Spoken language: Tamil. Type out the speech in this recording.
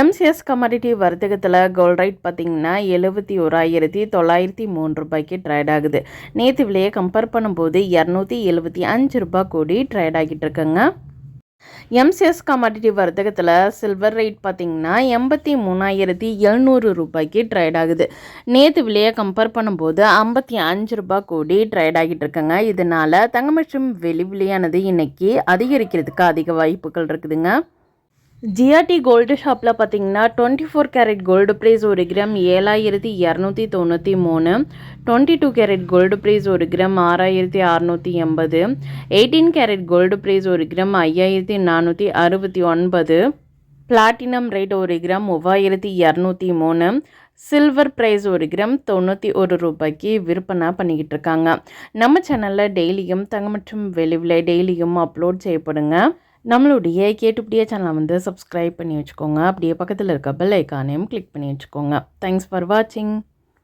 எம்சிஎஸ் கமாடிட்டி வர்த்தகத்தில் கோல்ட் ரைட் பார்த்திங்கன்னா எழுபத்தி ஓராயிரத்தி தொள்ளாயிரத்தி மூணு ரூபாய்க்கு ட்ரேட் ஆகுது. நேற்று விலையை கம்பேர் பண்ணும்போது இரநூத்தி எழுபத்தி அஞ்சு ரூபாய் கூடி ட்ரேட் ஆகிட்டு இருக்குங்க. எம்சிஎஸ் கமாடிட்டி வர்த்தகத்தில் சில்வர் ரேட் பார்த்திங்கன்னா எண்பத்தி மூணாயிரத்தி எழுநூறு ரூபாய்க்கு ட்ரேட் ஆகுது. நேற்று விலையை கம்பேர் பண்ணும்போது ஐம்பத்தி அஞ்சு ரூபாய் கூடி ட்ரேட் ஆகிட்டு இருக்குங்க. இதனால் தங்கம் மற்றும் வெளி விலையானது இன்னைக்கு அதிகரிக்கிறதுக்கு அதிக வாய்ப்புகள் இருக்குதுங்க. ஜிஆர்டி கோல்டு ஷாப்பில் பார்த்தீங்கன்னா twenty four carat gold price ஒரு கிராம் ஏழாயிரத்தி இரநூத்தி தொண்ணூற்றி மூணு twenty two carat gold price ஒரு கிராம் ஆறாயிரத்தி அறநூற்றி எண்பது எயிட்டீன் கேரட் கோல்டு ப்ரைஸ் ஒரு கிராம் ஐயாயிரத்தி நானூற்றி அறுபத்தி ஒன்பது பிளாட்டினம் ரேட் ஒரு கிராம் மூவாயிரத்தி இரநூத்தி மூணு சில்வர் ப்ரைஸ் ஒரு கிராம் தொண்ணூற்றி ஒரு ரூபாய்க்கு விற்பனை பண்ணிக்கிட்டு இருக்காங்க. நம்ம சேனலில் டெய்லியும் தங்க மற்றும் வெளி விலை டெய்லியும் அப்லோட் செய்யப்படுங்க. நம்மளுடைய கேட்டுப்படியே சேனலை வந்து சப்ஸ்கிரைப் பண்ணி வச்சுக்கோங்க. அப்படியே பக்கத்தில் இருக்க பெல் ஐக்கானையும் கிளிக் பண்ணி வச்சுக்கோங்க. தேங்க்ஸ் ஃபார் வாட்சிங்